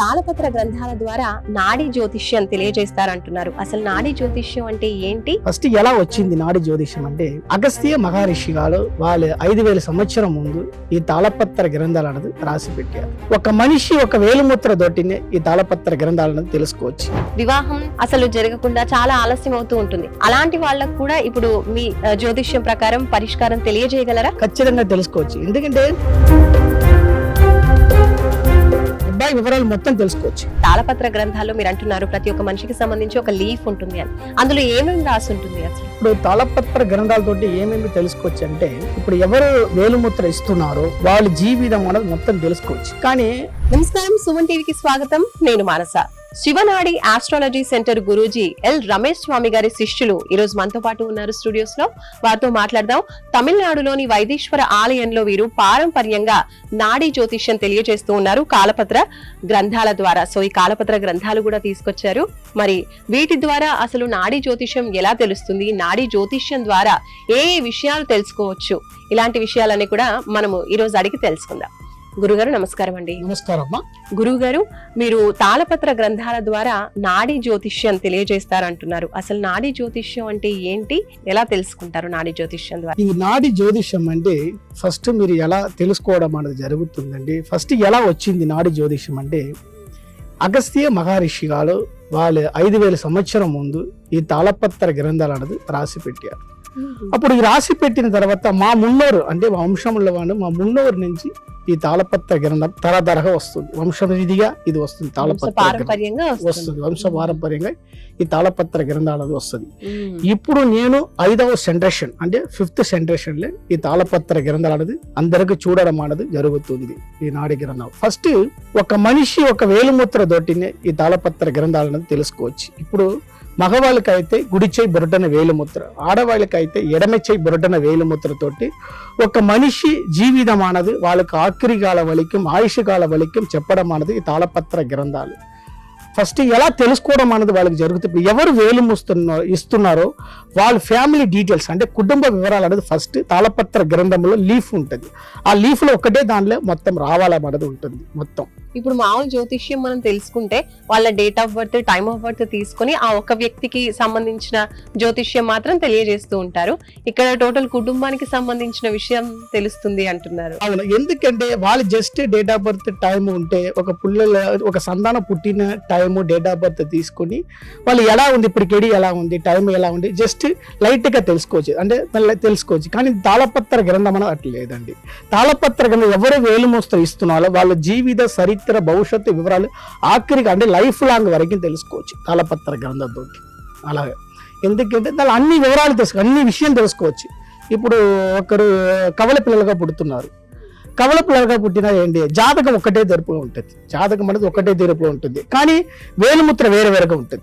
తాళపత్ర గ్రంథాల ద్వారా నాడీ జ్యోతిష్యం తెలియజేస్తారంటున్నారు. అసలు నాడీ జ్యోతిష్యం అంటే ఏంటి? ఫస్ట్ ఎలా వచ్చింది నాడి జ్యోతిషం అంటే అగస్త్య మహర్షి గారు వాళ్ళు ఐదు వేల సంవత్సరం ముందు ఈ తాళపత్ర గ్రంథాలు అనేది రాసి పెట్టారు. ఒక మనిషి ఒక వేలుముద్ర దొట్టినే ఈ తాళపత్ర గ్రంథాలు అనేది తెలుసుకోవచ్చు. వివాహం అసలు జరగకుండా చాలా ఆలస్యం అవుతూ ఉంటుంది. అలాంటి వాళ్ళకు కూడా ఇప్పుడు మీ జ్యోతిష్యం ప్రకారం పరిష్కారం తెలియజేయగలరా? ఖచ్చితంగా తెలుసుకోవచ్చు. ఎందుకంటే అబ్బాయి వివరాలు మొత్తం తెలుసుకోవచ్చు. తాళపత్ర గ్రంథాల్లో మీరు అంటున్నారు ప్రతి ఒక్క మనిషికి సంబంధించి ఒక లీఫ్ ఉంటుంది అని. అందులో ఏమేమి రాసి ఉంటుంది అసలు? ఇప్పుడు తాళపత్ర గ్రంథాలతోటి ఏమేమి తెలుసుకోవచ్చు అంటే ఇప్పుడు ఎవరు వేలుముద్ర ఇస్తున్నారో వాళ్ళ జీవితం అనేది మొత్తం తెలుసుకోవచ్చు. కానీ నమస్కారం సుమన్ టీవీకి స్వాగతం. నేను Manasa. Shivanadi astrology centre Guruji L Ramesh Swami గారి శిష్యులు ఈ రోజు మనతో పాటు ఉన్నారు స్టూడియోస్లో. వారితో మాట్లాడదాం. తమిళనాడులోని వైదీశ్వర ఆలయంలో వీరు పారంపర్యంగా నాడీ జ్యోతిష్యం తెలియజేస్తూ ఉన్నారు కాలపత్ర గ్రంథాల ద్వారా. సో ఈ కాలపత్ర గ్రంథాలు కూడా తీసుకొచ్చారు. మరి వీటి ద్వారా అసలు నాడీ జ్యోతిష్యం ఎలా తెలుస్తుంది? నాడీ జ్యోతిష్యం ద్వారా ఏ ఏ విషయాలు తెలుసుకోవచ్చు? ఇలాంటి విషయాలన్నీ కూడా మనము ఈ రోజు అడిగి తెలుసుకుందాం. గురుగారు నమస్కారం అండి. నమస్కారం అమ్మా గురువు గారు మీరు తాళపత్ర గ్రంథాల ద్వారా నాడీ జ్యోతిష్యం తెలియజేస్తారంటున్నారు. అసలు నాడీ జ్యోతిష్యం అంటే ఏంటి? ఎలా తెలుసుకుంటారు నాడీ జ్యోతిష్యం ద్వారా? ఈ నాడి జ్యోతిషం అంటే ఫస్ట్ మీరు ఎలా తెలుసుకోవడం అనేది జరుగుతుందండి. ఫస్ట్ ఎలా వచ్చింది నాడి జ్యోతిషం అంటే అగస్త్య మహర్షి గారు వాళ్ళు ఐదు వేల సంవత్సరం ముందు ఈ తాళపత్ర గ్రంథాలు అనేది రాసి పెట్టారు. అప్పుడు ఈ రాసి పెట్టిన తర్వాత మా మున్నోరు అంటే మా వంశంలో వాళ్ళు మా మున్నోరు నుంచి ఈ తాళపత్ర గ్రంథం తరతరగా వస్తుంది. వంశరీతిగా ఇది వస్తుంది వంశ తాళపత్ర వస్తుంది. వంశ పారంపర్యంగా ఈ తాళపత్ర గ్రంథాలు వస్తుంది. ఇప్పుడు నేను ఐదవ సెంట్రేషన్ అంటే ఫిఫ్త్ సెంట్రేషన్లో ఈ తాళపత్ర గ్రంథాలు అనేది అందరికి చూడడం అనేది జరుగుతుంది ఈ నాడి గ్రంథం. ఫస్ట్ ఒక మనిషి ఒక వేలుముద్ర దొట్టినే ఈ తాళపత్ర గ్రంథాలు అనేది తెలుసుకోవచ్చు. ఇప్పుడు మగవాళ్ళకైతే గుడి చేయి బొరటన వేలుముద్ర ఆడవాళ్ళకైతే ఎడమ చేయి బొరటన ఒక మనిషి జీవితం అన్నది వాళ్ళకి ఆఖరి కాల వలిక్యం ఆయుష్ కాల చెప్పడం అన్నది ఈ తాళపత్ర గ్రంథాలు. ఫస్ట్ ఎలా తెలుసుకోవడం అనేది వాళ్ళకి జరుగుతుంది ఎవరు వేలుముస్తున్నారో ఇస్తున్నారో వాళ్ళ ఫ్యామిలీ డీటెయిల్స్ అంటే కుటుంబ వివరాలు అనేది ఫస్ట్ తాళపత్ర గ్రంథంలో లీఫ్ ఉంటుంది. ఆ లీఫ్లో ఒకటే దానిలో మొత్తం రావాలన్నది ఉంటుంది మొత్తం. ఇప్పుడు మామూలు జ్యోతిష్యం మనం తెలుసుకుంటే వాళ్ళ date of birth time of birth తీసుకొని ఆ ఒక్క వ్యక్తికి సంబంధించిన జ్యోతిష్యం మాత్రం తెలియజేస్తూ ఉంటారు. ఇక్కడ టోటల్ కుటుంబానికి సంబంధించిన విషయం తెలుస్తుంది అంటున్నారు. అవును ఎందుకంటే వాళ్ళు just date of birth time ఉంటే ఒక పుల్లల ఒక సంతానం పుట్టిన టైము డేట్ ఆఫ్ బర్త్ తీసుకుని వాళ్ళు ఎలా ఉంది ఇప్పుడు కెడి ఎలా ఉంది టైం ఎలా ఉంది జస్ట్ లైట్గా తెలుసుకోవచ్చు. అంటే తెలుసుకోవచ్చు. కానీ తాళపత్ర గ్రంథం అనేది అట్లేదండి తాళపత్ర గ్రంథం ఎవరు వేలు మోస్తరు ఇస్తున్నారో వాళ్ళ జీవిత చరిత్ర భవిష్యత్తు వివరాలు ఆఖరికి అంటే లైఫ్ లాంగ్ వరకు తెలుసుకోవచ్చు. తాళపత్ర గ్రంథంతో అలాగే. ఎందుకంటే దాని అన్ని వివరాలు తెలుసు అన్ని విషయం తెలుసుకోవచ్చు. ఇప్పుడు ఒకరు కవల పిల్లలుగా పుడుతున్నారు. కవల పిల్లలుగా పుట్టినా ఏంటి? జాతకం ఒకటే తెరుపులో ఉంటుంది. జాతకం అనేది ఒకటే తెరుపులో ఉంటుంది. కానీ వేలుముద్ర వేరే వేరుగా ఉంటుంది.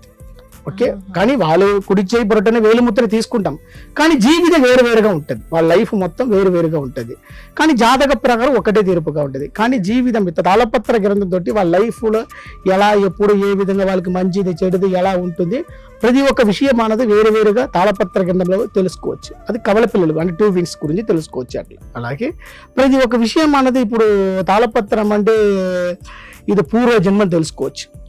ఓకే? కానీ వాళ్ళు కుడి చేయి పొరటనే వేలుముద్ర తీసుకుంటాం. కానీ జీవితం వేరు వేరుగా ఉంటుంది. వాళ్ళ లైఫ్ మొత్తం వేరు వేరుగా ఉంటుంది. కానీ జాతక ప్రకారం ఒకటే తీర్పుగా ఉంటుంది. కానీ జీవితం ఇంత తాళపత్ర గ్రంథం తోటి వాళ్ళ లైఫ్లో ఎలా ఎప్పుడు ఏ విధంగా వాళ్ళకి మంచిది చెడుది ఎలా ఉంటుంది ప్రతి ఒక్క విషయం అనేది వేరు వేరుగా తాళపత్ర గ్రంథంలో తెలుసుకోవచ్చు. అది కవల పిల్లలు అంటే టూ వింగ్స్ గురించి తెలుసుకోవచ్చు అట్లా. అలాగే ప్రతి ఒక్క విషయం అన్నది ఇప్పుడు తాళపత్రం అంటే ఇది పూర్వ జన్మ తెలుసుకోవచ్చు.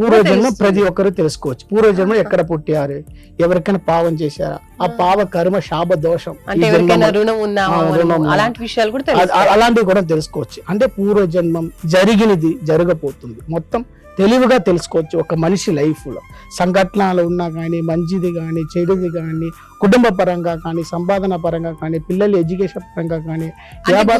పూర్వజన్మ. ప్రతి ఒక్కరు తెలుసుకోవచ్చు. పూర్వజన్మ ఎక్కడ పుట్టారు? ఎవరికైనా పావం చేశారా? ఆ పావ కర్మ శాప దోషం అలాంటివి కూడా తెలుసుకోవచ్చు. అంటే పూర్వజన్మం జరిగినది జరగబోతుంది. మొత్తం తెలివిగా తెలుసుకోవచ్చు ఒక మనిషి లైఫ్లో సంఘటనలు ఉన్నా కానీ మంచిది కానీ చెడుది కానీ కుటుంబ పరంగా కానీ సంపాదన పరంగా కానీ పిల్లల ఎడ్యుకేషన్ పరంగా కానీ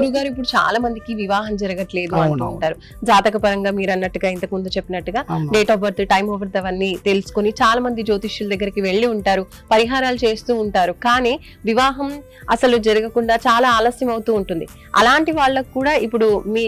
గురుగారు ఇప్పుడు చాలా మందికి వివాహం జరగట్లేదు. ఉంటారు జాతక పరంగా మీరు అన్నట్టుగా ఇంతకు ముందు చెప్పినట్టుగా. Date of birth time of birth అవన్నీ తెలుసుకొని చాలా మంది జ్యోతిష్యుల దగ్గరికి వెళ్ళి ఉంటారు పరిహారాలు చేస్తూ ఉంటారు కానీ వివాహం అసలు జరగకుండా చాలా ఆలస్యం అవుతూ ఉంటుంది అలాంటి వాళ్ళకు కూడా ఇప్పుడు మీ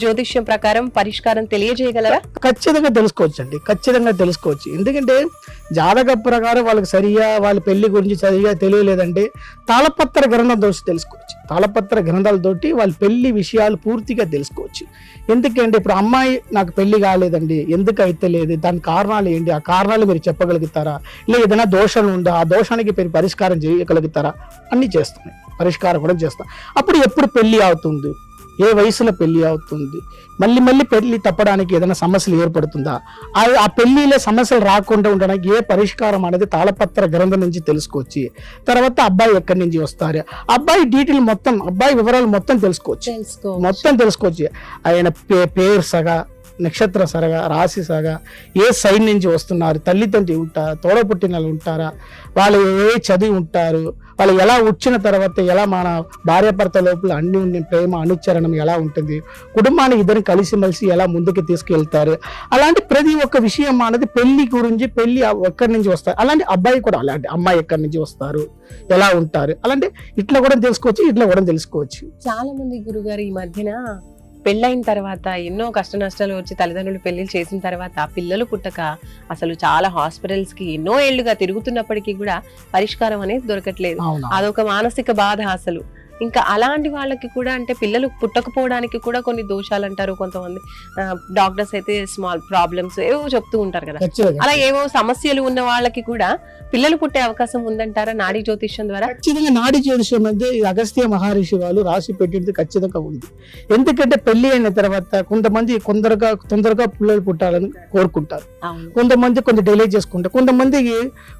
జ్యోతిష్యం ప్రకారం పరిష్కారం తెలియజేయగలరా? ఖచ్చితంగా తెలుసుకోవచ్చు అండి ఖచ్చితంగా తెలుసుకోవచ్చు. ఎందుకంటే జాతక ప్రకారం వాళ్ళకి సరిగా వాళ్ళ పెళ్ళి గురించి సరిగా తెలియలేదంటే తాళపత్ర గ్రంథం దోషి తెలుసుకోవచ్చు. తాళపత్ర గ్రంథాలతోటి వాళ్ళ పెళ్ళి విషయాలు పూర్తిగా తెలుసుకోవచ్చు. ఎందుకంటే ఇప్పుడు అమ్మాయి నాకు పెళ్ళి కాలేదండి. ఎందుకు అయితే లేదు దాని కారణాలు ఏంటి? ఆ కారణాలు మీరు చెప్పగలుగుతారా? లేదా ఏదైనా దోషం ఉందా? ఆ దోషానికి మీరు పరిష్కారం చేయగలుగుతారా? అన్ని చేస్తున్నాయి. పరిష్కారం కూడా చేస్తాం. అప్పుడు ఎప్పుడు పెళ్ళి అవుతుంది? ఏ వయసులో పెళ్ళి అవుతుంది? మళ్ళీ మళ్ళీ పెళ్ళి తప్పడానికి ఏదైనా సమస్యలు ఏర్పడుతుందా? ఆ పెళ్ళిలో సమస్యలు రాకుండా ఉండడానికి ఏ పరిష్కారం అనేది తాళపత్ర గ్రంథం నుంచి తెలుసుకోవచ్చు. తర్వాత అబ్బాయి ఎక్కడి నుంచి వస్తారు? అబ్బాయి డీటెయిల్ మొత్తం అబ్బాయి వివరాలు మొత్తం తెలుసుకోవచ్చు. తెలుసుకో మొత్తం తెలుసుకోవచ్చు. ఆయన పే పేరు సగా నక్షత్ర సరగా రాశి సరగా ఏ సైడ్ నుంచి వస్తున్నారు? తల్లిదండ్రి ఉంటారా? తోడ పుట్టిన వాళ్ళు ఉంటారా? వాళ్ళు ఏ చదివి ఉంటారు? వాళ్ళు ఎలా వచ్చిన తర్వాత ఎలా మన భార్యాభర్త లోపల అన్ని ఉండి ప్రేమ అనుచరణం ఎలా ఉంటుంది? కుటుంబాన్ని ఇద్దరు కలిసిమెలిసి ఎలా ముందుకు తీసుకెళ్తారు? అలాంటి ప్రతి ఒక్క విషయం అనేది పెళ్ళి గురించి పెళ్ళి ఎక్కడి నుంచి వస్తారు? అలాంటి అబ్బాయి కూడా అలాంటి అమ్మాయి ఎక్కడి నుంచి వస్తారు? ఎలా ఉంటారు? అలాంటి ఇట్లా కూడా తెలుసుకోవచ్చు ఇట్లా కూడా తెలుసుకోవచ్చు. చాలా మంది గురుగారు ఈ మధ్యన పెళ్ళైన తర్వాత ఎన్నో కష్ట నష్టాలు వచ్చి తల్లిదండ్రులు పెళ్ళిళ్ళు చేసిన తర్వాత పిల్లలు పుట్టక అసలు చాలా హాస్పిటల్స్కి ఎన్నో ఏళ్ళుగా తిరుగుతున్నప్పటికీ కూడా పరిష్కారం అనేది దొరకట్లేదు. అదొక మానసిక బాధ అసలు. ఇంకా అలాంటి వాళ్ళకి కూడా అంటే పిల్లలు పుట్టకపోవడానికి కూడా కొన్ని దోషాలు అంటారు కొంతమంది. డాక్టర్స్ అయితే స్మాల్ ప్రాబ్లమ్స్ ఏవో చెప్తూ ఉంటారు కదా. అలా ఏవో సమస్యలు ఉన్న వాళ్ళకి కూడా పిల్లలు పుట్టే అవకాశం ఉందంటారా నాడీ జ్యోతిష్యం ద్వారా? ఖచ్చితంగా నాడి జ్యోతిషం అంటే అగస్త్య మహర్షి వాళ్ళు రాసి పెట్టింది ఖచ్చితంగా ఉంది. ఎందుకంటే పెళ్ళి అయిన తర్వాత కొంతమంది కొందరగా తొందరగా పిల్లలు పుట్టాలని కోరుకుంటారు. కొంతమంది కొంచెం డిలే చేసుకుంటారు. కొంతమందికి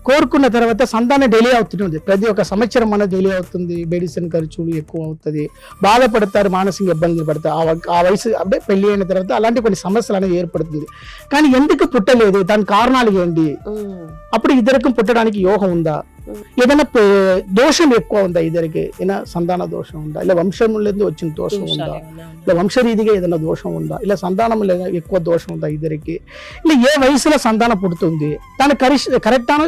కోరుకున్న తర్వాత సంతానం డిలే అవుతుంది ప్రతి ఒక్క సంవత్సరం అనేది డిలే అవుతుంది మెడిసిన్ ఖర్చులు ఎక్కువ అవుతుంది బాధపడతారు మానసిక ఇబ్బందులు పడతారు ఆ వ- ఆ వయసు అంటే పెళ్ళి అయిన తర్వాత అలాంటి కొన్ని సమస్యలు అనేది ఏర్పడుతుంది కానీ ఎందుకు పుట్టలేదు దాని కారణాలు ఏంటి ఉమ్. అప్పుడు ఇద్దరికి పుట్టడానికి యోగం ఉందా ఉమ్. ఏదైనా దోషం ఎక్కువ ఉందా ఇద్దరికి? ఏదైనా సంతాన దోషం ఉందా? ఇలా వంశం లేదు వచ్చిన దోషం ఉందా? ఇలా వంశరీతిగా ఏదైనా దోషం ఉందా? ఇలా సంతానం లేదా ఎక్కువ దోషం ఉందా ఇద్దరికి? ఇలా ఏ వయసులో సంతానం పుడుతుంది? దాని కరిష్ కరెక్ట్ అయిన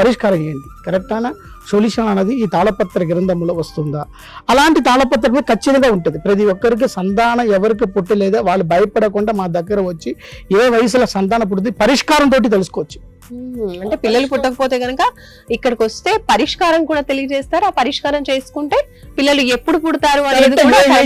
పరిష్కారం ఏంటి? కరెక్ట్ అయిన సొల్యూషన్ అనేది ఈ తాళపత్ర గ్రంథంలో వస్తుందా? అలాంటి తాళపత్రం మీద ఖచ్చితంగా ఉంటుంది. ప్రతి ఒక్కరికి సంతానం ఎవరికి పుట్టలేదో వాళ్ళు భయపడకుండా మా దగ్గర వచ్చి ఏ వయసులో సంతానం పుడుతుంది పరిష్కారం తోటి తెలుసుకోవచ్చు. అంటే పిల్లలు పుట్టకపోతే గనక ఇక్కడికి వస్తే పరిష్కారం కూడా తెలియజేస్తారు. ఆ పరిష్కారం చేసుకుంటే పిల్లలు ఎప్పుడు పుడతారు అనేది కూడా ఏ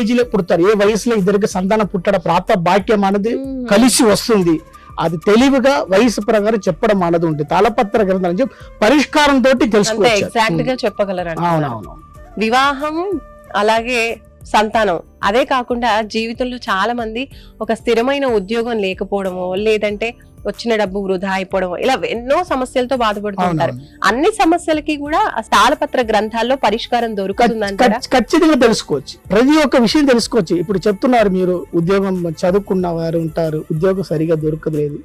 ఏజ్ ఏ లో పుడతారు? ఏ వయసులో ఇద్దరికి సంతానం పుట్టడం ప్రాప్త భాగ్యం అనేది. కలిసి వస్తుంది. అది తెలివిగా వయసు ప్రకారం చెప్పడం అన్నది ఉంటుంది తాళపత్ర గ్రంథం నుంచి పరిష్కారం తోటి తెలుసుకోవచ్చు. ఎగ్జాక్ట్గా చెప్పగలరు. అవునవును. వివాహం అలాగే సంతానం. అదే కాకుండా జీవితంలో చాలా మంది ఒక స్థిరమైన ఉద్యోగం లేకపోవడమో లేదంటే వచ్చిన డబ్బు వృధా అయిపోవడమో ఇలా ఎన్నో సమస్యలతో బాధపడుతూ ఉంటారు అన్ని సమస్యలకి కూడా తాళపత్ర గ్రంథాల్లో పరిష్కారం దొరుకుతుందంటారా? ఖచ్చితంగా తెలుసుకోవచ్చు. ప్రతి ఒక్క విషయం తెలుసుకోవచ్చు. ఇప్పుడు చెప్తున్నారు మీరు ఉద్యోగం చదువుకున్న వారు ఉంటారు ఉద్యోగం సరిగా దొరకలేదు.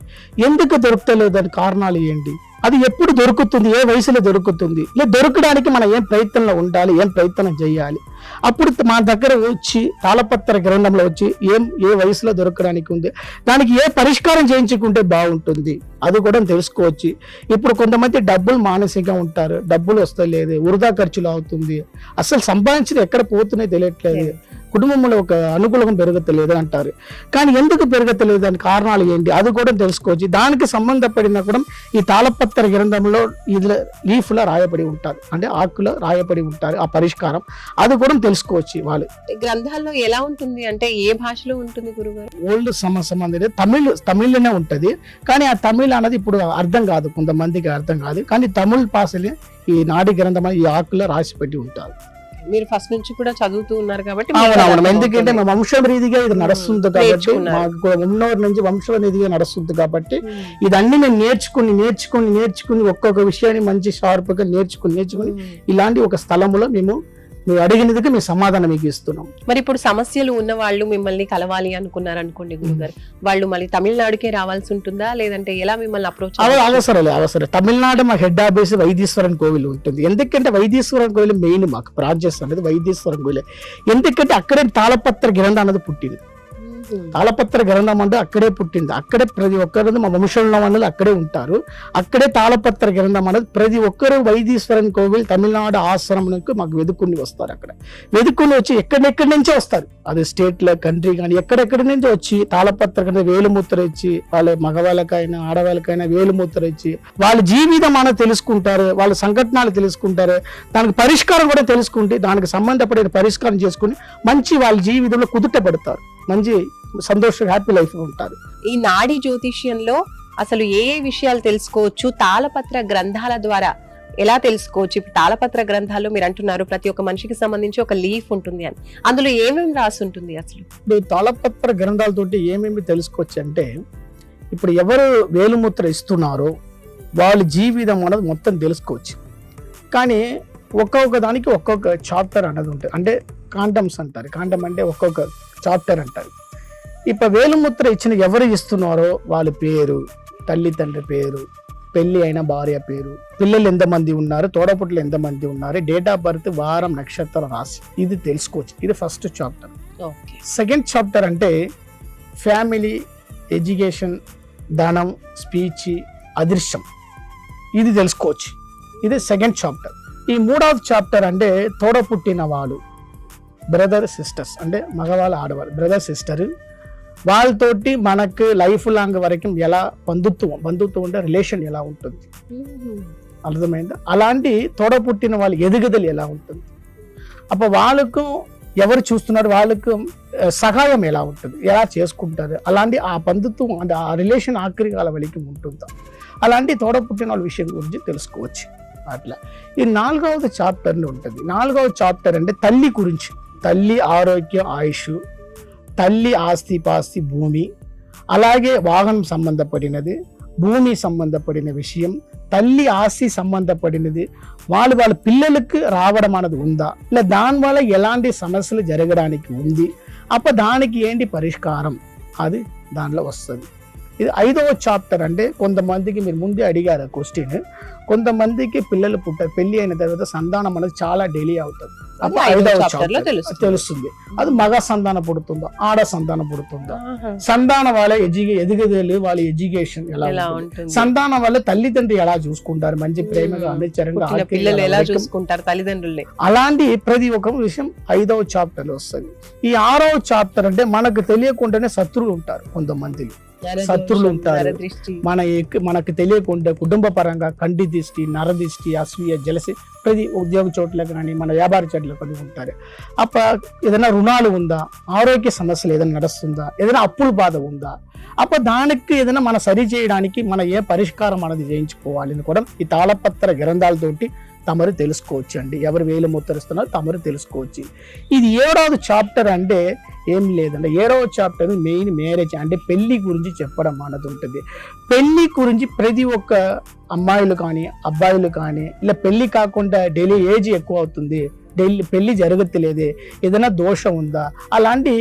ఎందుకు దొరకలేదు దాని కారణాలు ఏంటి? అది ఎప్పుడు దొరుకుతుంది? ఏ వయసులో దొరుకుతుంది? ఇలా దొరకడానికి మనం ఏం ప్రయత్నంలో ఉండాలి? ఏం ప్రయత్నం చేయాలి? అప్పుడు మా దగ్గర వచ్చి తాళపత్ర గ్రంథంలో వచ్చి ఏం ఏ వయసులో దొరకడానికి ఉంది? దానికి ఏ పరిష్కారం చేయించుకుంటే బాగుంటుంది? అది కూడా తెలుసుకోవచ్చు. ఇప్పుడు కొంతమంది డబ్బులు మానసికంగా ఉంటారు. డబ్బులు వస్తలేదు. వృధా ఖర్చులు అవుతుంది. అసలు సంపాదించిన ఎక్కడ పోతున్నాయి తెలియట్లేదు. కుటుంబంలో ఒక అనుకూలం పెరగతలేదు అంటారు. కానీ ఎందుకు పెరగతలేదు దాని కారణాలు ఏంటి? అది కూడా తెలుసుకోవచ్చు. దానికి సంబంధపడిన కూడా ఈ తాళపత్ర గ్రంథంలో ఇది లీఫ్లో రాయబడి ఉంటారు. అంటే ఆకులో రాయబడి ఉంటారు. ఆ పరిష్కారం అది కూడా తెలుసుకోవచ్చు వాళ్ళు. గ్రంథాల్లో ఎలా ఉంటుంది? అంటే ఏ భాషలో ఉంటుంది గురుగారు? ఓల్డ్ సమస్య అనేది తమిళ్ తమిళ్ళోనే ఉంటది. కానీ ఆ తమిళ్ అనేది ఇప్పుడు అర్థం కాదు. కొంతమందికి అర్థం కాదు. కానీ తమిళ్ భాషలే ఈ నాడి గ్రంథం ఈ ఆకులో రాసి పెట్టి ఉంటారు. మీరు ఫస్ట్ నుంచి కూడా చదువుతూ ఉన్నారు కాబట్టి అవునవును. ఎందుకంటే మా వంశం రీతిగా ఇది నడుస్తుంది కాబట్టి. మాకు ఉన్నవారి నుంచి వంశం రీతిగా నడుస్తుంది కాబట్టి. ఇదన్నీ మేము నేర్చుకుని నేర్చుకుని నేర్చుకుని ఒక్కొక్క విషయాన్ని మంచి షార్ప్గా నేర్చుకుని నేర్చుకుని. ఇలాంటి ఒక స్థలంలో మేము మీరు అడిగినదికి మేము సమాధానం మీకు ఇస్తున్నాం. మరి ఇప్పుడు సమస్యలు ఉన్న వాళ్ళు మిమ్మల్ని కలవాలి అనుకున్నారు అనుకోండి గురుగారు. వాళ్ళు మళ్ళీ తమిళనాడుకే రావాల్సి ఉంటుందా? లేదంటే ఎలా మిమ్మల్ని అప్రోచ్ అవ- అవసరం అవసరం తమిళనాడు మా హెడ్ ఆఫీస్ వైదీశ్వరన్ కోవిల్ ఉంటుంది. ఎందుకంటే వైదీశ్వరన్ కోవిల్ మెయిన్ మాకు ప్రాజెక్ట్స్ అనేది వైదీశ్వరన్ కోవిల్. ఎందుకంటే అక్కడే తాళపత్ర గ్రంథం అనేది పుట్టింది. తాళపత్ర గ్రంథం అంటే అక్కడే పుట్టింది. అక్కడే ప్రతి ఒక్కరు మా వంశంలో వాళ్ళు అక్కడే ఉంటారు. అక్కడే తాళపత్ర గ్రంథం అనేది ప్రతి ఒక్కరు వైదీశ్వరన్ కోవిల్ తమిళనాడు ఆశ్రమంకు మాకు వెతుక్కుని వస్తారు అక్కడ. వెతుక్కుని వచ్చి ఎక్కడెక్కడి నుంచే వస్తారు. అది స్టేట్లో కంట్రీ కానీ ఎక్కడెక్కడి నుంచి వచ్చి తాళపత్ర గ్రంథం వేలుముద్ర ఇచ్చి వాళ్ళ మగవాళ్ళకైనా ఆడవాళ్ళకైనా వేలుముద్ర ఇచ్చి వాళ్ళ జీవితం అనేది తెలుసుకుంటారు వాళ్ళ సంఘటనలు తెలుసుకుంటారు. దానికి పరిష్కారం కూడా తెలుసుకుంటే దానికి సంబంధపడిన పరిష్కారం చేసుకుని మంచి వాళ్ళ జీవితంలో కుదుట పడతారు. మంచి సంతోష హ్యాపీ లైఫ్ ఉంటారు. ఈ నాడి జ్యోతిష్యంలో అసలు ఏ ఏ విషయాలు తెలుసుకోవచ్చు తాళపత్ర గ్రంథాల ద్వారా ఎలా తెలుసుకోవచ్చు? ఇప్పుడు తాళపత్ర గ్రంథాల్లో మీరు అంటున్నారు ప్రతి ఒక్క మనిషికి సంబంధించి ఒక లీఫ్ ఉంటుంది అని. అందులో ఏమేమి రాసి ఉంటుంది అసలు? ఇప్పుడు తాళపత్ర గ్రంథాలతోటి ఏమేమి తెలుసుకోవచ్చు అంటే ఇప్పుడు ఎవరు వేలుముద్ర ఇస్తున్నారో వాళ్ళ జీవితం అనేది మొత్తం తెలుసుకోవచ్చు. కానీ ఒక్కొక్క దానికి ఒక్కొక్క చాప్టర్ అన్నది ఉంటుంది. అంటే కాంటమ్స్ అంటారు. కాంటమ్ అంటే ఒక్కొక్క చాప్టర్ అంటారు. ఇప్పుడు వేలుముద్ర ఇచ్చిన ఎవరు ఇస్తున్నారో వాళ్ళ పేరు తల్లి తండ్రి పేరు పెళ్ళి అయిన భార్య పేరు పిల్లలు ఎంతమంది ఉన్నారు తోడపుట్లు ఎంతమంది ఉన్నారు డేట్ ఆఫ్ బర్త్ వారం నక్షత్ర రాశి. ఇది తెలుసుకోవచ్చు. ఇది ఫస్ట్ చాప్టర్. సెకండ్ చాప్టర్ అంటే ఫ్యామిలీ ఎడ్యుకేషన్ ధనం స్పీచ్ అదృశ్యం ఇది తెలుసుకోవచ్చు. ఇది సెకండ్ చాప్టర్. ఈ మూడవది చాప్టర్ అంటే తోడ పుట్టిన వాళ్ళు. బ్రదర్ సిస్టర్స్ అంటే మగవాళ్ళ ఆడవాళ్ళు బ్రదర్ సిస్టర్ వాళ్ళతోటి మనకు లైఫ్ లాంగ్ వరకు ఎలా బంధుత్వం బంధుత్వం అంటే రిలేషన్ ఎలా ఉంటుంది? అర్థమైందా? అలాంటి తోడ పుట్టిన వాళ్ళ ఎదుగుదల ఎలా ఉంటుంది? అప్పుడు వాళ్ళకు ఎవరు చూస్తున్నారు? వాళ్ళకు సహాయం ఎలా ఉంటుంది? ఎలా చేసుకుంటారు? అలాంటి ఆ బంధుత్వం అంటే ఆ రిలేషన్ ఆఖరి కాల వలికి ఉంటుందా? అలాంటి తోడ పుట్టిన వాళ్ళ విషయం గురించి తెలుసుకోవచ్చు అట్లా. ఈ నాలుగవది చాప్టర్ ఉంటుంది. నాలుగవ చాప్టర్ అంటే తల్లి గురించి. తల్లి ఆరోగ్యం ఆయుష్ తల్లి ఆస్తి పాస్తి భూమి అలాగే వాహనం సంబంధపడినది భూమి సంబంధపడిన విషయం తల్లి ఆస్తి సంబంధపడినది వాళ్ళు వాళ్ళ పిల్లలకు రావడం అనేది ఉందా? ఇలా దానివల్ల ఎలాంటి సమస్యలు జరగడానికి ఉంది? అప్పుడు దానికి ఏంటి పరిష్కారం? అది దానిలో వస్తుంది. ఇది ఐదవ చాప్టర్ అంటే కొంతమందికి మీరు ముందే అడిగారు క్వశ్చన్. కొంతమందికి పిల్లలు పుట్టారు పెళ్ళి అయిన తర్వాత సంతానం అనేది చాలా డెలీ అవుతుంది. తెలుస్తుంది. అది మగ సంతానం పుడుతుందో ఆడ సంతానం పుడుతుందో? సంతానం వాళ్ళ ఎడ్యుకే ఎదుగుదల వాళ్ళ ఎడ్యుకేషన్ ఎలా సంతానం వల్ల తల్లిదండ్రులు ఎలా చూసుకుంటారు? మంచి ప్రేమగా. అనుచరంగా పిల్లలు ఎలా చూసుకుంటారు తల్లిదండ్రుల్ని? అలాంటి ప్రతి ఒక్క విషయం ఐదవ చాప్టర్ వస్తుంది. ఈ ఆరవ చాప్టర్ అంటే మనకు తెలియకుండానే శత్రువులు ఉంటారు కొంతమంది శత్రువులు ఉంటారు. మన మనకు తెలియకుండా కుటుంబ పరంగా కంటి దిష్టి నరదిష్టి అసూయ జలసి ప్రతి ఉద్యోగ చోట్ల కానీ మన వ్యాపార చోట్ల కానీ ఉంటారు. అప్ప ఏదైనా రుణాలు ఉందా? ఆరోగ్య సమస్యలు ఏదైనా నడుస్తుందా? ఏదైనా అప్పుల బాధ ఉందా? అప్ప దానికి ఏదైనా మన సరి చేయడానికి మన ఏ పరిష్కారం అనేది చేయించుకోవాలి అని కూడా ఈ తాళపత్ర గ్రంథాలతోటి తమరు తెలుసుకోవచ్చు అండి ఎవరు వేలు ముత్తరిస్తున్నారో తమరు తెలుసుకోవచ్చు. ఇది ఏడవది చాప్టర్ అంటే ఏం లేదండి. ఏడవ చాప్టర్ మెయిన్ మ్యారేజ్ అంటే పెళ్ళి గురించి చెప్పడం అన్నది ఉంటుంది పెళ్ళి గురించి ప్రతి ఒక్క అమ్మాయిలు కానీ అబ్బాయిలు కానీ ఇలా పెళ్ళి కాకుండా డైలీ ఏజ్ ఎక్కువ అవుతుంది. డైలీ పెళ్ళి జరగట్లేదే. ఏదైనా దోషం ఉందా? అలాంటి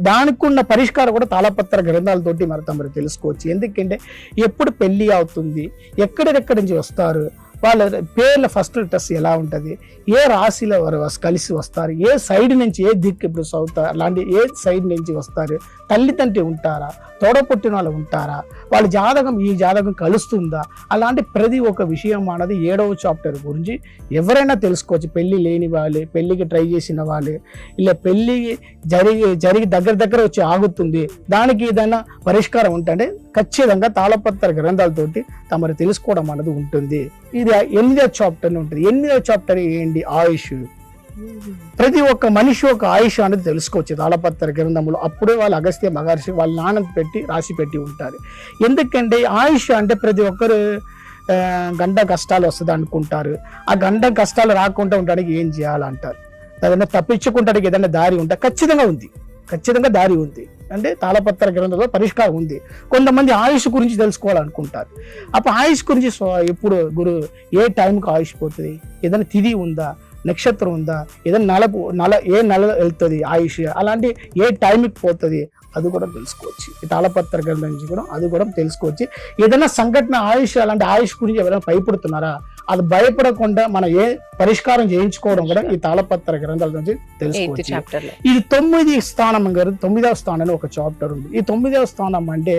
దానికి ఉన్న పరిష్కారం కూడా తాళపత్ర గ్రంథాలతోటి మరి తమరు తెలుసుకోవచ్చు. ఎందుకంటే ఎప్పుడు పెళ్ళి అవుతుంది? ఎక్కడెక్కడి నుంచి వస్తారు? వాళ్ళ పేర్ల ఫస్ట్ లెటర్స్ ఎలా ఉంటుంది? ఏ రాశిలో వారు కలిసి వస్తారు? ఏ సైడ్ నుంచి ఏ దిక్కు ఇప్పుడు సౌత్ అలాంటి ఏ సైడ్ నుంచి వస్తారు? తల్లిదండ్రి ఉంటారా? తోడపుట్టిన వాళ్ళు ఉంటారా? వాళ్ళ జాతకం ఈ జాతకం కలుస్తుందా? అలాంటి ప్రతి ఒక్క విషయం అన్నది ఏడవ చాప్టర్ గురించి ఎవరైనా తెలుసుకోవచ్చు. పెళ్ళి లేని వాళ్ళు పెళ్ళికి ట్రై చేసిన వాళ్ళు ఇలా పెళ్ళి జరిగి జరిగి దగ్గర దగ్గర వచ్చి ఆగుతుంది. దానికి ఏదైనా పరిష్కారం ఉంటే ఖచ్చితంగా తాళపత్ర గ్రంథాలతోటి తమరు తెలుసుకోవడం అన్నది ఉంటుంది. ఇది ఎనిమిదో చాప్టర్ ఉంటుంది. ఎనిమిదో చాప్టర్ ఏంటి? ఆయుష్. ప్రతి ఒక్క మనిషి ఒక ఆయుష్ అనేది తెలుసుకోవచ్చు. తాళపత్ర గ్రంథంలో అప్పుడే వాళ్ళు అగస్త్య మహర్షి వాళ్ళ నాన్న పెట్టి రాసి పెట్టి ఉంటారు. ఎందుకంటే ఆయుష్ అంటే ప్రతి ఒక్కరు గండ గంట కష్టాలు వస్తుంది అనుకుంటారు. ఆ గంట కష్టాలు రాకుండా ఉండడానికి ఏం చేయాలంటారు? ఏదైనా తప్పించుకుంటానికి ఏదైనా దారి ఉంటే ఖచ్చితంగా ఉంది. ఖచ్చితంగా దారి ఉంది. అంటే తాళపత్ర గ్రంథంలో పరిష్కారం ఉంది. కొంతమంది ఆయుష్ గురించి తెలుసుకోవాలనుకుంటారు. అప్పుడు ఆయుష్ గురించి ఎప్పుడు గురు ఏ టైంకి ఆయుష్ పోతుంది? ఏదైనా తిది ఉందా? నక్షత్రం ఉందా? ఏదైనా నలకు నల ఏ నెల వెళ్తుంది ఆయుష్? అలాంటి ఏ టైంకి పోతుంది? అది కూడా తెలుసుకోవచ్చు. తాళపత్ర గ్రంథం నుంచి కూడా అది కూడా తెలుసుకోవచ్చు. ఏదైనా సంఘటన ఆయుష్ అలాంటి ఆయుష్ గురించి ఎవరైనా భయపడుతున్నారా? అది భయపడకుండా మనం ఏ పరిష్కారం చేయించుకోవడం కూడా ఈ తాళపత్ర గ్రంథాల నుంచి తెలుసుకోవచ్చు. ఇది తొమ్మిది స్థానం గారు తొమ్మిదవ స్థానం అని ఒక చాప్టర్ ఉంది. ఈ తొమ్మిదవ స్థానం అంటే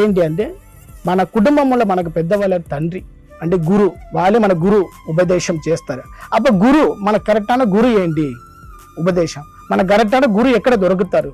ఏంటి అంటే మన కుటుంబంలో మనకు పెద్దవాళ్ళ తండ్రి అంటే గురు వాళ్ళే మన గురు ఉపదేశం చేస్తారు. అప్పుడు గురు మన కరెక్ట్ అయిన గురు ఏంటి? ఉపదేశం. మన కరెక్ట్ అయిన గురు ఎక్కడ దొరుకుతారు?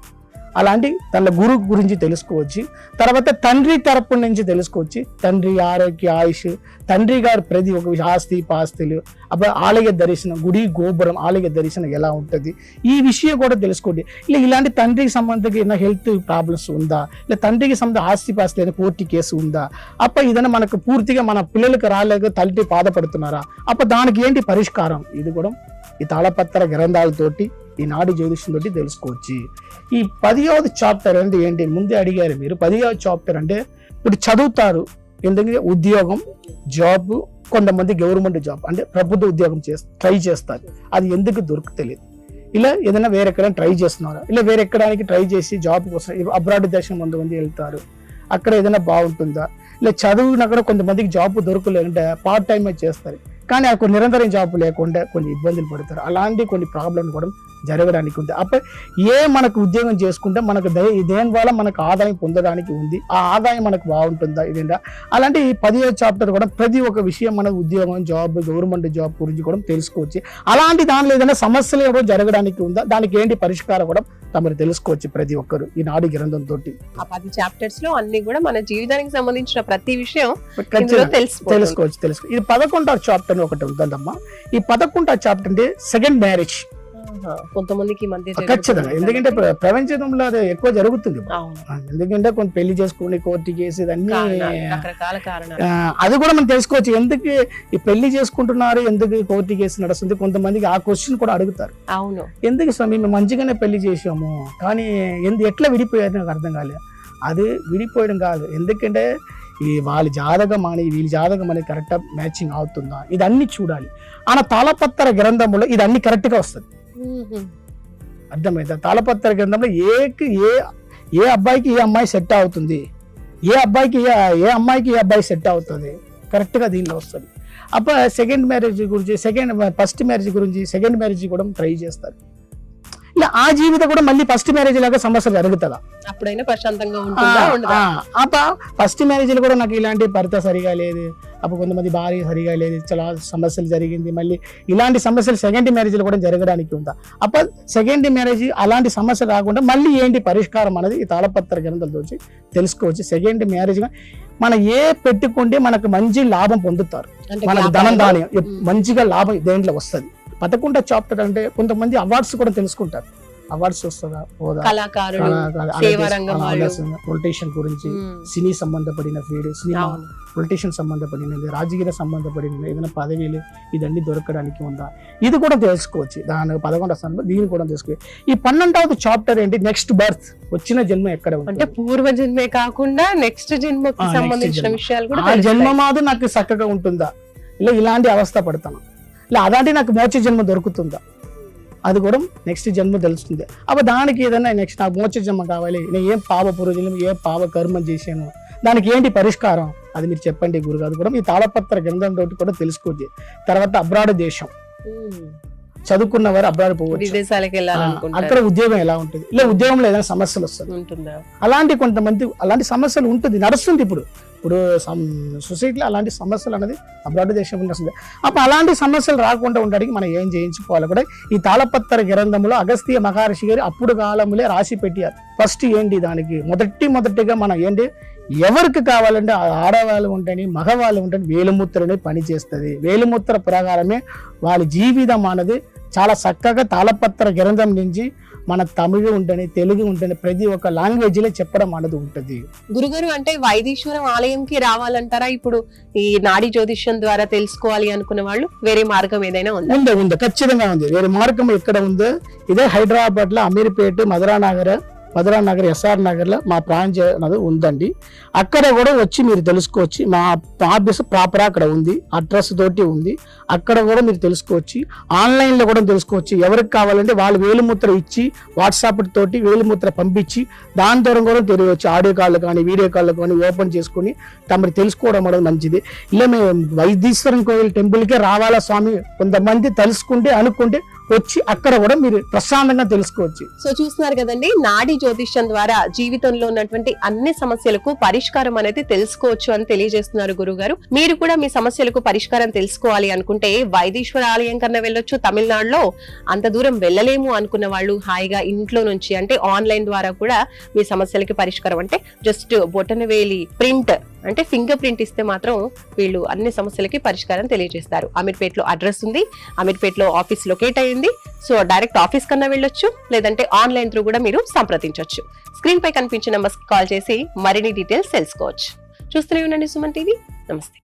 అలాంటి తన గురు గురించి తెలుసుకోవచ్చు. తర్వాత తండ్రి తరపు నుంచి తెలుసుకోవచ్చు. తండ్రి ఆరోగ్య ఆయుష్ తండ్రి గారు ప్రతి ఒక ఆస్తి పాస్తులు అప్పుడు ఆలయ దర్శనం గుడి గోపురం ఆలయ దర్శనం ఎలా ఉంటుంది? ఈ విషయం కూడా తెలుసుకోండి. ఇలా ఇలాంటి తండ్రికి సంబంధించిన హెల్త్ ప్రాబ్లమ్స్ ఉందా? ఇలా తండ్రికి సంబంధ ఆస్తి పాస్తి ఏదైనా కోర్టు కేసు ఉందా? అప్ప ఏదైనా మనకు పూర్తిగా మన పిల్లలకు రాలేక తల్లి బాధపడుతున్నారా? అప్ప దానికి ఏంటి పరిష్కారం? ఇది కూడా ఈ తాళపత్ర గ్రంథాలతోటి ఈ నాడి జ్యోతిష్యం తోటి తెలుసుకోవచ్చు. ఈ పదిహవది చాప్టర్ అంటే ఏంటి? ముందే అడిగారు మీరు. పదిహవది చాప్టర్ అంటే ఇప్పుడు చదువుతారు. ఎందుకంటే ఉద్యోగం జాబ్ కొంతమంది గవర్నమెంట్ జాబ్ అంటే ప్రభుత్వ ఉద్యోగం చేస్త ట్రై చేస్తారు. అది ఎందుకు దొరుకుతలేదు? ఇలా ఏదైనా వేరే ఎక్కడైనా ట్రై చేస్తున్నారా? ఇలా వేరే ఎక్కడానికి ట్రై చేసి జాబ్ కోసం అబ్రాడ్ దేశం కొంతమంది వెళ్తారు. అక్కడ ఏదైనా బాగుంటుందా? ఇలా చదువున కూడా కొంతమందికి జాబ్ దొరకలేకుంటే పార్ట్ టైమే చేస్తారు. కానీ అక్కడ నిరంతరం జాబ్ లేకుండా కొన్ని ఇబ్బందులు పడతారు. అలాంటి కొన్ని ప్రాబ్లం కూడా జరగడానికి ఉంది. అప్పుడు ఏ మనకు ఉద్యోగం చేసుకుంటే మనకు దేని వల్ల మనకు ఆదాయం పొందడానికి ఉంది? ఆ ఆదాయం మనకు బాగుంటుందా? ఇదేంటా? అలాంటి ఈ పదిహేడు చాప్టర్ కూడా ప్రతి ఒక్క విషయం మన ఉద్యోగం జాబ్ గవర్నమెంట్ జాబ్ గురించి కూడా తెలుసుకోవచ్చు. అలాంటి దానిలో ఏదైనా సమస్యలు ఏమో జరగడానికి ఉందా? దానికి ఏంటి పరిష్కారం కూడా తమరు తెలుసుకోవచ్చు ప్రతి ఒక్కరు ఈ నాడి గ్రంథం తోటి. ఆ పది చాప్టర్స్లో అన్ని కూడా మన జీవితానికి సంబంధించిన ప్రతి విషయం తెలుసుకోవచ్చు. తెలుసుకో. ఇది పదకొండవ చాప్టర్ ఒకటి ఉంటుందమ్మా ఈ పదకొండవ చాప్టర్ అంటే సెకండ్ మ్యారేజ్. కొంతమందికి ఖచ్చితంగా. ఎందుకంటే ప్ర- ప్రపంచంలో అది ఎక్కువ జరుగుతుంది ఎందుకంటే కొంత పెళ్ళి చేసుకుని కోర్టు కేసు ఇదన్నీ అది కూడా మనం తెలుసుకోవచ్చు. ఎందుకు ఈ పెళ్ళి చేసుకుంటున్నారు ఎందుకు కోర్టు కేసు నడుస్తుంది? కొంతమందికి ఆ క్వశ్చన్ కూడా అడుగుతారు. అవును. ఎందుకు స్వామి మేము మంచిగానే పెళ్ళి చేసాము కానీ ఎందు ఎట్లా విడిపోయారు నాకు అర్థం కాలేదు. అది విడిపోయడం కాదు. ఎందుకంటే ఈ వాళ్ళ జాతకం అని వీళ్ళ జాతకం అని కరెక్ట్ మ్యాచింగ్ అవుతుందా? ఇది అన్ని చూడాలి. ఆన తాళపత్ర గ్రంథంలో ఇది అన్ని కరెక్ట్గా వస్తుంది. అర్థమైందా? తాళపత్ర గ్రంథంలో ఏకి ఏ ఏ అబ్బాయికి ఏ అమ్మాయి సెట్ అవుతుంది? ఏ అబ్బాయికి ఏ అమ్మాయికి ఏ అబ్బాయి సెట్ అవుతుంది? కరెక్ట్గా దీనిలో వస్తుంది. అప్పుడు సెకండ్ మ్యారేజ్ గురించి సెకండ్ ఫస్ట్ మ్యారేజ్ గురించి సెకండ్ మ్యారేజ్ కూడా ట్రై చేస్తారు. ఇలా ఆ జీవితం కూడా మళ్ళీ ఫస్ట్ మ్యారేజ్ లాగా సమస్యలు జరుగుతుందా? అప్పుడైనా ప్రశాంతంగా ఉంటుందా? అప్ప ఫస్ట్ మ్యారేజ్లో కూడా నాకు ఇలాంటి భర్త సరిగా లేదు. అప్పుడు కొంతమంది భార్య సరిగా లేదు. చాలా సమస్యలు జరిగింది. మళ్ళీ ఇలాంటి సమస్యలు సెకండ్ మ్యారేజ్లో కూడా జరగడానికి ఉందా అప్ప సెకండ్ మ్యారేజ్ అలాంటి సమస్య రాకుండా మళ్ళీ ఏంటి పరిష్కారం అనేది ఈ తాళపత్ర గ్రంథాలతో తెలుసుకోవచ్చు. సెకండ్ మ్యారేజ్ మన ఏ పెట్టుకుంటే మనకు మంచి లాభం పొందుతారు. మనకు ధనం మ్మ్. మంచిగా లాభం దేంట్లో వస్తుంది? పదకొండ చాప్టర్ అంటే కొంతమంది అవార్డ్స్ కూడా తెలుసుకుంటారు. అవార్డ్స్ వస్తుందా? హోదా. పొలిటీషియన్ గురించి మ్మ్. సినీ సంబంధపడిన ఫీల్డ్ సినిమా. పొలిటీషియన్ సంబంధపడినది రాజకీయ సంబంధపడినది ఏదైనా పదవీలు ఇదన్నీ దొరకడానికి ఉందా? ఇది కూడా తెలుసుకోవచ్చు. దాని పదకొండ స్థానంలో దీన్ని కూడా తెలుసుకోవచ్చు. ఈ పన్నెండవది చాప్టర్ ఏంటి? Next birth. వచ్చిన జన్మ ఎక్కడ అంటే పూర్వ జన్మే కాకుండా నెక్స్ట్ జన్మకి next సంబంధించిన జన్మ. విషయాలు కూడా జన్మ. మాదు నాకు చక్కగా ఉంటుందా? ఇలా ఇలాంటి అవస్థ పడతాను. ఇలా అలాంటి నాకు మోచ జన్మ దొరుకుతుందా? అది కూడా నెక్స్ట్ జన్మ తెలుస్తుంది. అప్పుడు దానికి ఏదైనా నెక్స్ట్ నాకు మోచ జన్మ కావాలి. నేను ఏం పాప పూర్వజన్మ ఏ పాప కర్మ చేశాను? దానికి ఏంటి పరిష్కారం? అది మీరు చెప్పండి గురుగారు. కూడా ఈ తాళపత్ర గ్రంథం తోటి కూడా తెలుసుకోవచ్చు తర్వాత అబ్రాడ్ దేశం. చదువుకున్న వారు అబ్రాడ్ పోవచ్చు. అక్కడ ఉద్యోగం ఎలా ఉంటుంది? ఇలా ఉద్యోగంలో ఏదైనా సమస్యలు వస్తుంది ఉంటుందా? అలాంటి కొంతమంది అలాంటి సమస్యలు ఉంటుంది నడుస్తుంది ఇప్పుడు. ఇప్పుడు సొసైటీలో అలాంటి సమస్యలు అనేది అబ్రాడ్ దేశంలో వస్తుంది అప్పుడు అలాంటి సమస్యలు రాకుండా ఉండడానికి మనం ఏం చేయించుకోవాలి కూడా? ఈ తాళపత్ర గ్రంథంలో అగస్త్య మహర్షి గారు అప్పుడు కాలంలో రాసి పెట్టారు. ఫస్ట్ ఏంటి దానికి? మొదటి మొదటిగా మనం ఏంటి? ఎవరికి కావాలంటే ఆడవాళ్ళు ఉంటని మగవాళ్ళు ఉంటని వేలుముత్రనే పని చేస్తుంది. వేలుముత్ర ప్రకారమే వాళ్ళ జీవితం అనేది చాలా చక్కగా తాళపత్ర గ్రంథం నుంచి మన తమిళ ఉంటని తెలుగు ఉంటని ప్రతి ఒక్క లాంగ్వేజ్లో చెప్పడం అనేది ఉంటుంది. గురుగారు అంటే వైదీశ్వరం ఆలయంకి రావాలంటారా? ఇప్పుడు ఈ నాడి జ్యోతిష్యం ద్వారా తెలుసుకోవాలి అనుకున్న వాళ్ళు వేరే మార్గం ఏదైనా ఉందా? ఉంది ఉంది. ఖచ్చితంగా ఉంది. వేరే మార్గం ఎక్కడ ఉందో? ఇదే హైదరాబాద్లో అమీర్పేట మధురా నగర్ మధురా నగర్ ఎస్ఆర్ నగర్లో మా బ్రాంచ్ అనేది ఉందండి. అక్కడ కూడా వచ్చి మీరు తెలుసుకోవచ్చు. మా ఆఫీస్ ప్రాపర్ అక్కడ ఉంది. అడ్రస్ తోటి ఉంది. అక్కడ కూడా మీరు తెలుసుకోవచ్చు. ఆన్లైన్లో కూడా తెలుసుకోవచ్చు. ఎవరికి కావాలంటే వాళ్ళు వేలుముద్ర ఇచ్చి వాట్సాప్ తోటి వేలుముద్ర పంపించి దాని ద్వారా కూడా తెలియవచ్చు. ఆడియో కాల్ కానీ వీడియో కాల్ కానీ ఓపెన్ చేసుకొని తమరు తెలుసుకోవడం అనేది మంచిది. ఇలా మేము వైద్యేశ్వరం కోయిల్ టెంపుల్కే రావాలా స్వామి? కొంతమంది తెలుసుకుంటే అనుకుంటే వచ్చి అక్కడ కూడా మీరు ప్రశాంతంగా తెలుసుకోవచ్చు. సో చూస్తున్నారు కదండి నాడి జ్యోతిష్యం ద్వారా జీవితంలో ఉన్నటువంటి అన్ని సమస్యలకు పరిష్కారం అనేది తెలుసుకోవచ్చు అని తెలియజేస్తున్నారు గురుగారు. మీరు కూడా మీ సమస్యలకు పరిష్కారం తెలుసుకోవాలి అనుకుంటే వైదీశ్వర ఆలయం కన్నా వెళ్ళొచ్చు తమిళనాడులో అంత దూరం వెళ్ళలేము అనుకున్న వాళ్ళు హాయిగా ఇంట్లో నుంచి అంటే ఆన్లైన్ ద్వారా కూడా మీ సమస్యలకి పరిష్కారం. అంటే జస్ట్ బొటనవేలి ప్రింట్ అంటే ఫింగర్ ప్రింట్ ఇస్తే మాత్రం వీళ్ళు అన్ని సమస్యలకి పరిష్కారం తెలియజేస్తారు. అమీర్పేటలో అడ్రస్ ఉంది. అమీర్పేటలో ఆఫీస్ లొకేట్ అయ్యింది. సో డైరెక్ట్ ఆఫీస్ కన్నా వెళ్ళొచ్చు. లేదంటే ఆన్లైన్ త్రూ కూడా మీరు సంప్రదించవచ్చు స్క్రీన్ పై కనిపించిన నంబర్స్ కాల్ చేసి మరిన్ని డీటెయిల్స్ తెలుసుకోవచ్చు. చూస్తూనే ఉండండి సుమన్ టీవీ. నమస్తే.